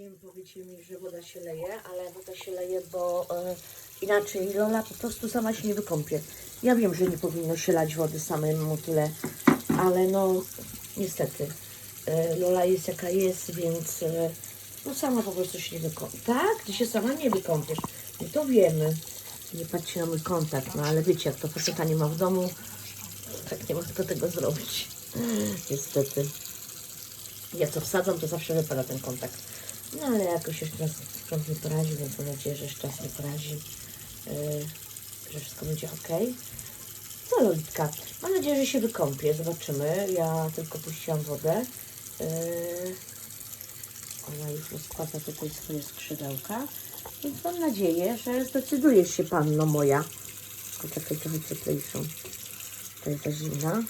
Wiem, powiecie mi, że woda się leje, ale woda się leje, bo e, inaczej Lola po prostu sama się nie wykąpie. Ja wiem, że nie powinno się lać wody samemu tyle, ale no niestety e, Lola jest jaka jest, więc e, no sama po prostu się nie wykąpie. Tak? Ty się sama nie wykąpiesz. My to wiemy. Nie patrzcie na mój kontakt, no ale wiecie, jak to faceta nie ma w domu, tak nie kto tego zrobić. Niestety. Ja co wsadzam, to zawsze wypada ten kontakt. No ale jakoś jeszcze raz prąd nie poradzi, więc mam nadzieję, że jeszcze raz nie poradzi, yy, że wszystko będzie ok. No Lolitka, mam nadzieję, że się wykąpie, zobaczymy. Ja tylko puściłam wodę. Yy, ona już rozkłada tutaj swoje skrzydełka, więc mam nadzieję, że zdecydujesz się, panno moja. Poczekaj, trochę cieplejszą. To jest za zimna.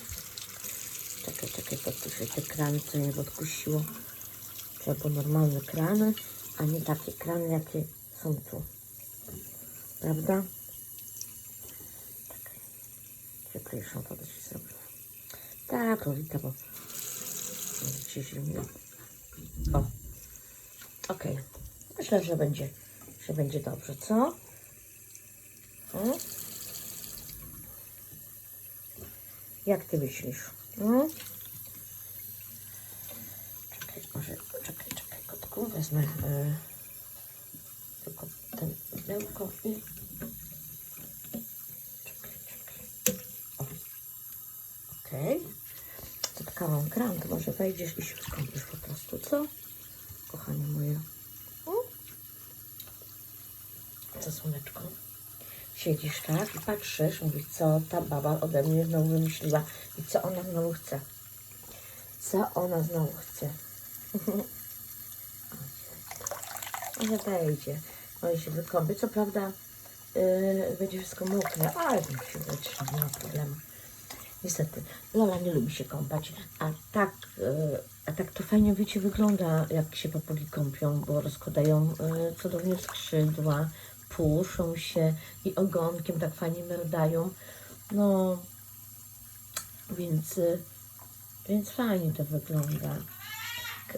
Czekaj, czekaj, podkuszę te krany, co mnie podkusiło. Było normalne krany, a nie takie krany, jakie są tu. Prawda? Czekaj. Cieplejszą wodę się zrobiła. Tak, Lolita, bo ci zimno. O. Okej. Myślę, że będzie, że będzie dobrze, co? Mm? Jak ty myślisz? Mm? Czekaj, może, czekaj, kotku, wezmę e, tylko ten pudełko i... Okej. Zatkałam kran, to może wejdziesz i się skąpisz po prostu, co? Kochanie moje. Co, słoneczko? Siedzisz tak i patrzysz, mówisz, co ta baba ode mnie znowu wymyśliła i co ona znowu chce. Co ona znowu chce. Może wejdzie. Może się wykąpie. Co prawda yy, będzie wszystko mokre, ale nie się wytrzyma, nie ma problemu. Niestety, Lola nie lubi się kąpać, a tak, yy, a tak to fajnie wiecie wygląda, jak się papugi kąpią, bo rozkładają yy, cudownie skrzydła, puszą się i ogonkiem tak fajnie merdają. No, więc, y, więc fajnie to wygląda.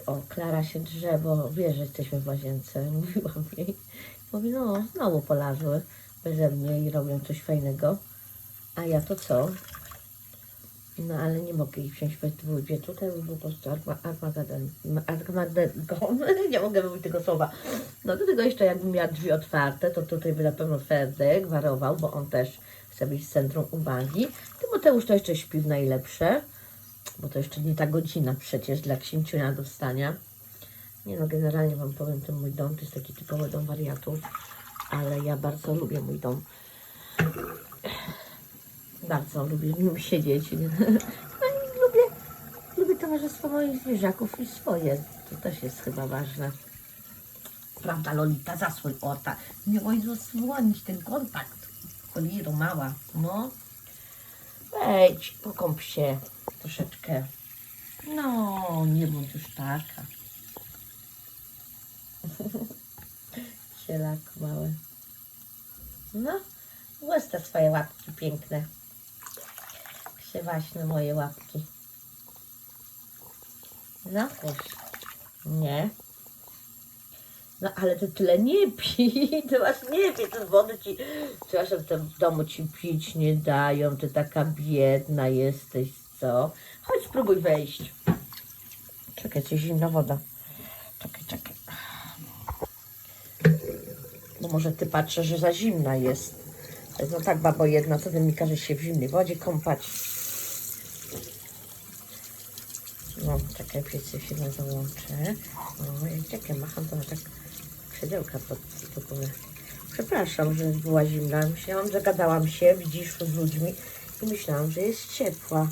O, Klara się drze, bo wie, że jesteśmy w łazience. Mówiłam jej. Mówi, no, znowu polazły beze mnie i robią coś fajnego. A ja to co? No, ale nie mogę ich wziąć we dwójkę. Tutaj już był po prostu Arma- Armageddon. Armageddon. nie mogę mówić tego słowa. No do tego jeszcze jakbym miała drzwi otwarte, to tutaj by na pewno Ferdek warował, bo on też chce być w centrum uwagi. Tymoteusz to jeszcze śpi w najlepsze, bo to jeszcze nie ta godzina przecież dla księciunia do wstania. Nie no, generalnie Wam powiem, ten mój dom to jest taki typowy dom wariatów, ale ja bardzo lubię mój dom. Bardzo lubię w nim siedzieć. No i lubię, lubię towarzystwo moich zwierzaków i swoje. To też jest chyba ważne. Prawda, Lolita, zasłoń ota. Miałaś zasłonić ten kontakt. Koliro mała, no. Wejdź, pokąp się troszeczkę. No, nie bądź już taka. Cielak mały. No, łyste swoje łapki piękne. Krzywaśne moje łapki. No, puść. Nie. No ale ty tyle nie pij, ty masz nie pij, to wody ci, przepraszam, to w domu ci pić nie dają, ty taka biedna jesteś, co? Chodź spróbuj wejść. Czekaj, coś zimna woda. Czekaj, czekaj. No może ty patrzysz, że za zimna jest. No tak, babo jedna, co ty mi każesz się w zimnej wodzie kąpać? No, czekaj, piecę się załączę. O, jak czekaj, macham to na tak skrzydełka pod typowe. Przepraszam, że była zimna. Myślałam, że gadałam się, widzisz, z ludźmi i myślałam, że jest ciepła.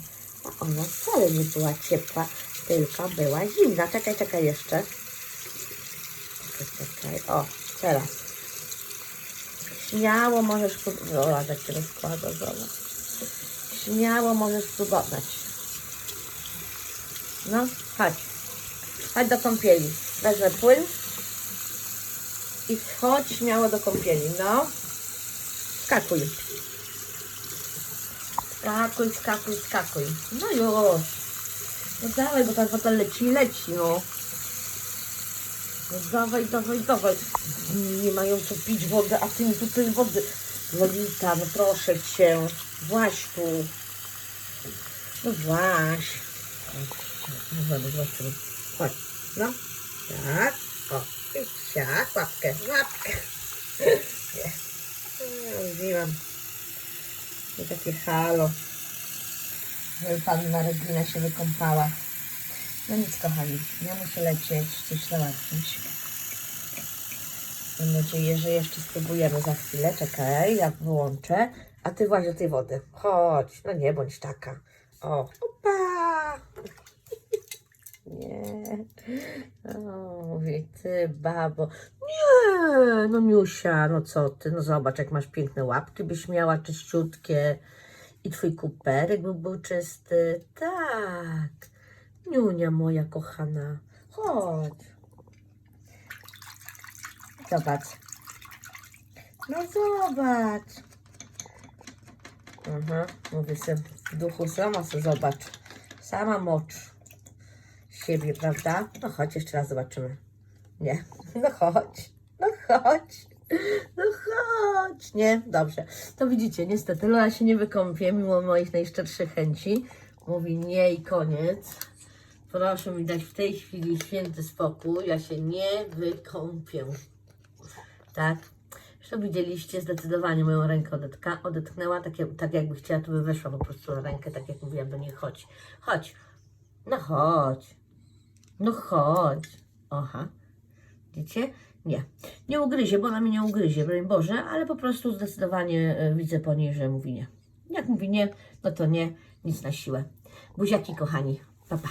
A ona wcale nie była ciepła, tylko była zimna. Czekaj, czekaj jeszcze. Czekaj, czekaj. O, teraz. Śmiało możesz. O, jak się rozkłada. Śmiało możesz próbować. No, chodź. Chodź do kąpieli. Wezmę płyn i wchodź śmiało do kąpieli. No. Skakuj. Skakuj, skakuj, skakuj. No już. No dawaj, bo ta woda leci, leci, no. No dawaj, dawaj, dawaj. Nie mają co pić wody, a ty mi tutaj wody. Lolita, no proszę cię. Właś tu. No właś. No zobaczymy. Chodź. No. Tak. O. I siak. Łapkę. Łapkę. Nie. No, Mówiłam. I takie halo. Żeby panna Regina się wykąpała. No nic, kochani. Ja muszę lecieć, coś załatwić. Mam nadzieję, że jeszcze spróbujemy za chwilę. Czekaj, ja wyłączę. A ty właśnie do tej wody. Chodź. No nie bądź taka. O, opa! Nie. O, mówię, ty babo. Nie, no Miusia, no co ty, no zobacz, jak masz piękne łapki, byś miała czyściutkie. I twój kuperek by był czysty. Tak. Niunia moja kochana. Chodź. Zobacz. No zobacz. Aha, mówię sobie w duchu sama sobie zobacz. Sama mocz siebie, prawda? No chodź, jeszcze raz zobaczymy. Nie, no chodź, no chodź, no chodź. Nie, dobrze. To widzicie, niestety Lola się nie wykąpie, mimo moich najszczerszych chęci. Mówi nie i koniec. Proszę mi dać w tej chwili święty spokój, ja się nie wykąpię. Tak? Zresztą widzieliście, zdecydowanie moją rękę odetka, odetknęła, tak, jak, tak jakby chciała, to by weszła po prostu na rękę, tak jak mówiłam do niej, chodź, chodź, no chodź, no chodź, oha, widzicie? Nie, nie ugryzie, bo ona mnie nie ugryzie, broń Boże, ale po prostu zdecydowanie e, widzę po niej, że mówi nie. Jak mówi nie, no to nie, nic na siłę. Buziaki kochani, pa pa.